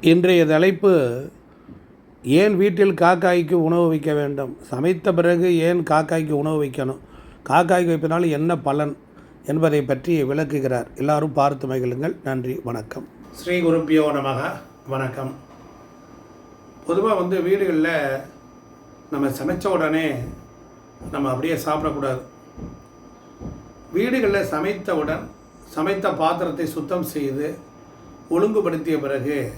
இன்றைய தலைப்பு ஏன் வீட்டில் காக்காய்க்கு உணவு வைக்க வேண்டும்? சமைத்த பிறகு ஏன் காக்காய்க்கு உணவு வைக்கணும்? காக்காய்க்கு வைப்பதனால் என்ன பலன் என்பதை பற்றி விளக்குகிறார். எல்லாரும் பார்த்து மகிழுங்கள். நன்றி வணக்கம். ஸ்ரீ குருப்பியோ நமக. வணக்கம். பொதுவாக வந்து வீடுகளில் நம்ம சமைச்ச உடனே நம்ம அப்படியே சாப்பிடக்கூடாது. வீடுகளில் சமைத்தவுடன் சமைத்த பாத்திரத்தை சுத்தம் செய்து ஒழுங்குபடுத்திய பிறகு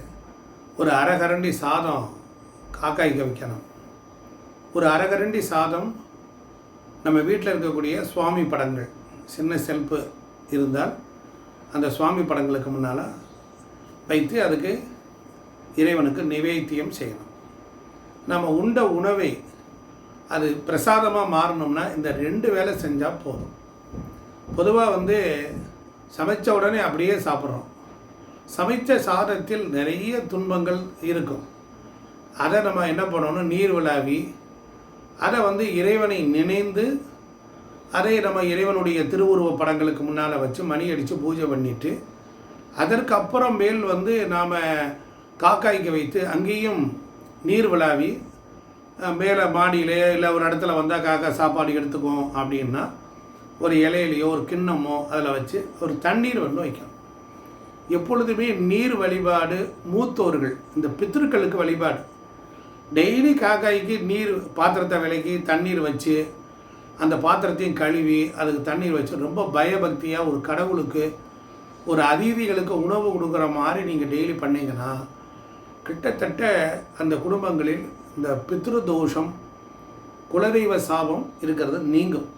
ஒரு அரகரண்டி சாதம் காக்காய்க்கு வைக்கணும் ஒரு அரகரண்டி சாதம் நம்ம வீட்டில் இருக்கக்கூடிய சுவாமி படங்கள் சின்ன செல்ப்பு இருந்தால் அந்த சுவாமி படங்களுக்கு முன்னால் வைத்து அதுக்கு இறைவனுக்கு நிவேத்தியம் செய்யணும். நம்ம உண்ட உணவை அது பிரசாதமாக மாறணும்னா இந்த ரெண்டு வேலை செஞ்சால் போதும். பொதுவாக வந்து சமைச்ச உடனே அப்படியே சாப்பிட்றோம். சமைத்த சாதத்தில் நிறைய துன்பங்கள் இருக்கும். அதை நம்ம என்ன பண்ணணும்? நீர் விளாவி அதை வந்து இறைவனை நினைந்து அதை நம்ம இறைவனுடைய திருவுருவ படங்களுக்கு முன்னால் வச்சு மணி அடித்து பூஜை பண்ணிட்டு அதற்கு அப்புறம் மேல் வந்து நாம் காக்காய்க்கு வைத்து அங்கேயும் நீர் விளாவி மேலே மாடியிலே இல்லை ஒரு இடத்துல வந்தால் காக்கா சாப்பாடு எடுத்துக்கும் அப்படின்னா ஒரு இலையிலையோ ஒரு கிண்ணமோ அதில் வச்சு ஒரு தண்ணீர் வந்து வைக்கணும். எப்பொழுதுமே நீர் வழிபாடு மூத்தோர்கள் இந்த பித்திருக்களுக்கு வழிபாடு. டெய்லி காக்காய்க்கு நீர் பாத்திரத்தை விலக்கி தண்ணீர் வச்சு அந்த பாத்திரத்தையும் கழுவி அதுக்கு தண்ணீர் வச்சு ரொம்ப பயபக்தியாக ஒரு கடவுளுக்கு ஒரு அதிதிகளுக்கு உணவு கொடுக்குற மாதிரி நீங்கள் டெய்லி பண்ணீங்கன்னா கிட்டத்தட்ட அந்த குடும்பங்களில் இந்த பித்ரு தோஷம் குலதெய்வ சாபம் இருக்கிறது நீங்கும்.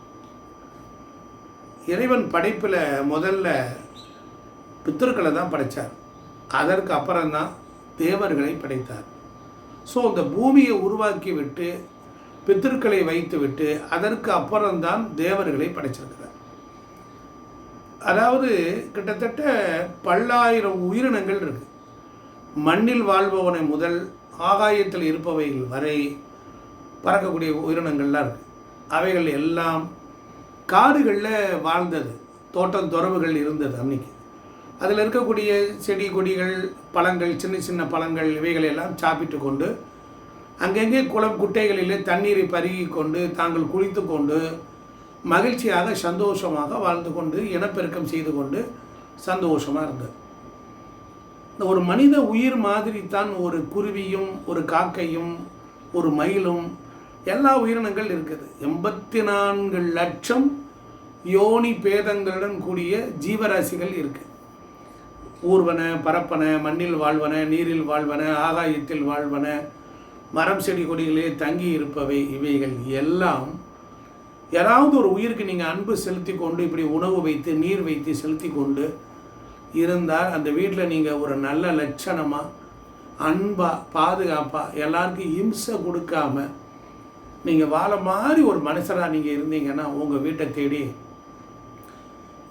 இறைவன் படைப்பில் முதல்ல பித்தர்களை தான் படைத்தார் அதற்கு அப்புறம்தான் தேவர்களை படைத்தார். ஸோ இந்த பூமியை உருவாக்கி விட்டு பித்தர்களை வைத்து விட்டு அதற்கு அப்புறம்தான் தேவர்களை படைச்சிருக்கிறார். அதாவது கிட்டத்தட்ட பல்லாயிரம் உயிரினங்கள் இருக்கு. மண்ணில் வாழ்பவனை முதல் ஆகாயத்தில் இருப்பவைகள் வரை பறக்கக்கூடிய உயிரினங்கள்லாம் இருக்கு. அவைகள் எல்லாம் காடுகளில் வாழ்ந்தது தோட்டம் துறவுகள் இருந்தது அன்னைக்கு. அதில் இருக்கக்கூடிய செடி கொடிகள் பழங்கள் சின்ன சின்ன பழங்கள் இவைகளை எல்லாம் சாப்பிட்டு கொண்டு அங்கங்கே குளம் குட்டைகளிலே தண்ணீரை பருகி கொண்டு தாங்கள் குளித்து கொண்டு மகிழ்ச்சியாக சந்தோஷமாக வாழ்ந்து கொண்டு இனப்பெருக்கம் செய்து கொண்டு சந்தோஷமாக இருந்தது. இந்த ஒரு மனித உயிர் மாதிரி தான் ஒரு குருவியும் ஒரு காக்கையும் ஒரு மயிலும் எல்லா உயிரினங்கள் இருக்குது. எண்பத்தி நான்கு லட்சம் யோனி பேதங்களுடன் கூடிய ஜீவராசிகள் இருக்குது ஊர்வன பரப்பன மண்ணில் வாழ்வன நீரில் வாழ்வன ஆகாயத்தில் வாழ்வன மரம் செடி கொடிகளே தங்கி இருப்பவை. இவைகள் எல்லாம் ஏதாவது ஒரு உயிருக்கு நீங்கள் அன்பு செலுத்தி கொண்டு இப்படி உணவு வைத்து நீர் வைத்து செலுத்தி கொண்டு இருந்தால் அந்த வீட்டில் நீங்கள் ஒரு நல்ல லட்சணமாக அன்பாக பாதுகாப்பாக எல்லாருக்கும் இம்சை கொடுக்காம நீங்கள் வாழ மாதிரி ஒரு மனுஷராக நீங்கள் இருந்தீங்கன்னா உங்கள் வீட்டை தேடி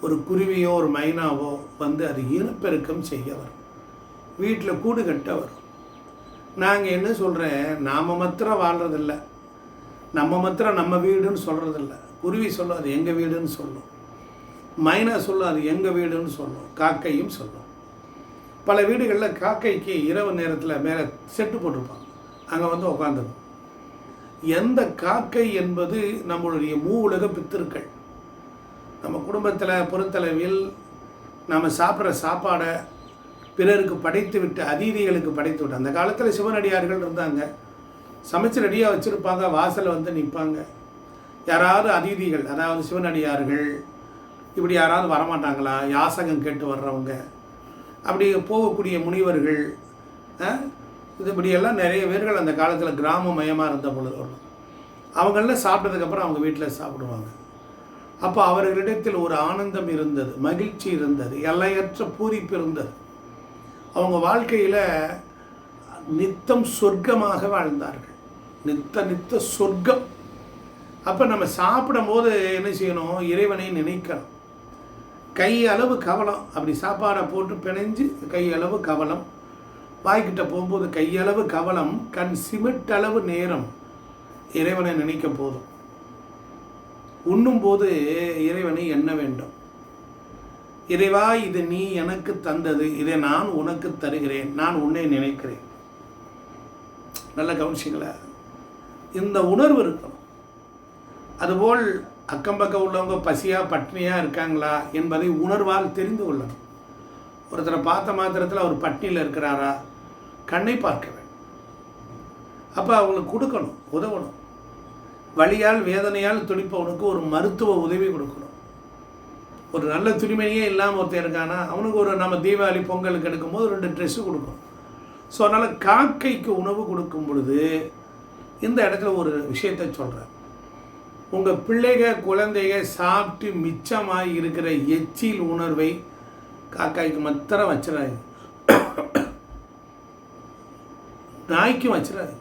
ஒரு குருவியோ ஒரு மைனாவோ வந்து அது இனப்பெருக்கம் செய்ய வரும். வீட்டில் கூடு கட்ட வரும். நாங்கள் என்ன சொல்கிறேன் நாம் மாத்திரம் வாழ்கிறதில்ல நம்ம மாத்திரம் நம்ம வீடுன்னு சொல்கிறதில்ல குருவி சொல்லும் அது எங்கள் வீடுன்னு சொல்லும். மைனா சொல்லும் அது எங்கள் வீடுன்னு சொல்லும். காக்கையும் சொல்லும். பல வீடுகளில் காக்கைக்கு இரவு நேரத்தில் மேலே செட்டு போட்டிருப்பாங்க. அங்கே வந்து உட்காந்துரும் எந்த காக்கை என்பது நம்மளுடைய மூ உலக பித்திருக்கள். நம்ம குடும்பத்தில் பொறுத்தளவில் நம்ம சாப்பிட்ற சாப்பாடை பிறருக்கு படைத்து விட்டு அதிதிகளுக்கு படைத்து விட்டு அந்த காலத்தில் சிவனடியார்கள் இருந்தாங்க. சமைச்சு ரெடியாக வச்சுருப்பாங்க வாசலில் வந்து நிற்பாங்க யாராவது அதிதிகள் அதாவது சிவனடியார்கள் இப்படி யாராவது வரமாட்டாங்களா? யாசகம் கேட்டு வர்றவங்க அப்படி போகக்கூடிய முனிவர்கள் இது இப்படியெல்லாம் நிறைய பேர்கள் அந்த காலத்தில் கிராம மயமாக இருந்த பொழுது வரணும் சாப்பிட்டதுக்கப்புறம் அவங்க வீட்டில் சாப்பிடுவாங்க. அப்போ அவர்களிடத்தில் ஒரு ஆனந்தம் இருந்தது மகிழ்ச்சி இருந்தது எல்லையற்ற பூரிப்பு இருந்தது. அவங்க வாழ்க்கையில் நித்தம் சொர்க்கமாக வாழ்ந்தார்கள். நித்த நித்த சொர்க்கம். அப்போ நம்ம சாப்பிடும்போது என்ன செய்யணும்? இறைவனை நினைக்கணும். கை அளவு கவலம். அப்படி சாப்பாடை போட்டு பிணைஞ்சு கை அளவு கவலம். வாய்க்கிட்ட போகும்போது கையளவு கவலம் கண் சிமிட்டளவு நேரம் இறைவனை நினைக்க போதும். உண்ணும்போது இறைவனை எண்ண வேண்டும். இறைவா இது நீ எனக்கு தந்தது இதை நான் உனக்கு தருகிறேன் நான் உன்னை நினைக்கிறேன். நல்ல கவனிச்சிங்களா? இந்த உணர்வு இருக்கணும். அதுபோல் அக்கம் பக்கம் உள்ளவங்க பசியாக பட்னியாக இருக்காங்களா என்பதை உணர்வால் தெரிந்து கொள்ளணும். ஒருத்தரை பார்த்த மாத்திரத்தில் அவர் பட்னியில் இருக்கிறாரா? கண்ணை பார்க்க வேண்டும். அப்போ அவங்களுக்கு கொடுக்கணும் உதவணும். வழியால் வேதனையால் துடிப்பவனுக்கு ஒரு மருத்துவ உதவி கொடுக்கணும். ஒரு நல்ல துணிமணியே இல்லாமல் ஒருத்தர் இருக்கானா அவனுக்கு ஒரு நம்ம தீபாவளி பொங்கலுக்கு எடுக்கும்போது ரெண்டு ட்ரெஸ்ஸு கொடுக்கணும். ஸோ அதனால் காக்கைக்கு உணவு கொடுக்கும் பொழுது இந்த இடத்துல ஒரு விஷயத்தை சொல்கிறேன் உங்கள் பிள்ளைக குழந்தைக சாப்பிட்டு மிச்சமாக இருக்கிற எச்சில் உணர்வை காக்காய்க்கு மாத்திரம் வச்சிடாது நாய்க்கும் வச்சிடாது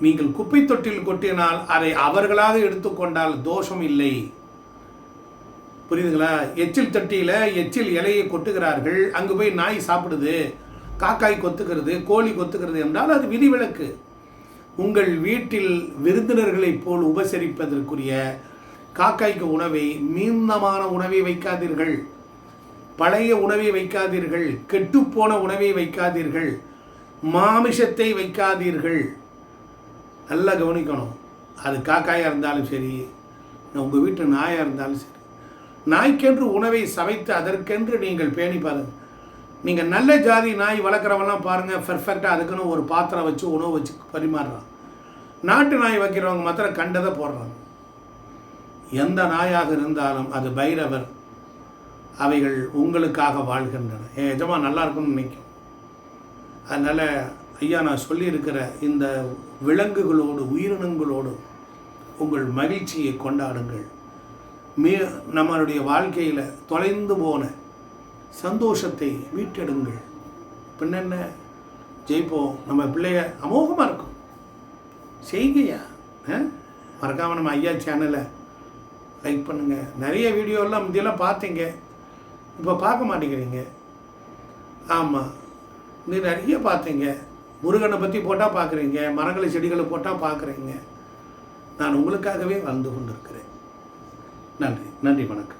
நீங்கள் குப்பை தொட்டில் கொட்டினால் அதை அவர்களாக எடுத்துக்கொண்டால் தோஷம் இல்லை. புரியுதுங்களா? எச்சில் தொட்டியில் எச்சில் இலையை கொட்டுகிறார்கள். அங்கே போய் நாய் சாப்பிடுது. காக்காய் கொத்துக்கிறது கோழி கொத்துக்கிறது என்றால் அது விதிவிலக்கு. உங்கள் வீட்டில் விருந்தினர்களைப் போல் உபசரிப்பதற்குரிய காக்காய்க்கு உணவை மீந்தமான உணவை வைக்காதீர்கள். பழைய உணவை வைக்காதீர்கள். கெட்டுப்போன உணவை வைக்காதீர்கள். மாமிசத்தை வைக்காதீர்கள். நல்லா கவனிக்கணும். அது காக்காயாக இருந்தாலும் சரி உங்கள் வீட்டு நாயாக இருந்தாலும் சரி. நாய்க்கென்று உணவை சமைத்து அதற்கென்று நீங்கள் பேணி பாருங்கள் நீங்கள் நல்ல ஜாதி நாய் வளர்க்குறவெல்லாம் பாருங்கள் பெர்ஃபெக்டாக அதுக்குன்னு ஒரு பாத்திரம் வச்சு உணவு வச்சு பரிமாறுறான். நாட்டு நாய் வைக்கிறவங்க மாத்திரம் கண்டதை போடுறாங்க எந்த நாயாக இருந்தாலும் அது பைரவர். அவைகள் உங்களுக்காக வாழ்கின்றன. என் எஜமா நல்லா இருக்கும்னு நினைக்கும். அதனால் ஐயா நான் சொல்லியிருக்கிற இந்த விலங்குகளோடு உயிரினங்களோடு உங்கள் மகிழ்ச்சியை கொண்டாடுங்கள். மீ நம்மளுடைய வாழ்க்கையில் தொலைந்து போன சந்தோஷத்தை மீட்டெடுங்கள். பின்னென்ன ஜெயிப்போம் நம்ம பிள்ளைய அமோகமாக இருக்கும். செய்கையா? மறக்காமல் நம்ம ஐயா சேனலை லைக் பண்ணுங்கள் நிறைய வீடியோலாம் முந்தியெல்லாம் பார்த்தீங்க. இப்போ பார்க்க மாட்டேங்கிறீங்க. ஆமாம் நீ நிறைய பார்த்தீங்க. முருகனை பற்றி போட்டால் பார்க்குறீங்க மரங்களை செடிகளை போட்டால் பார்க்குறீங்க நான் உங்களுக்காகவே வாழ்ந்து கொண்டிருக்கிறேன். நன்றி நன்றி வணக்கம்.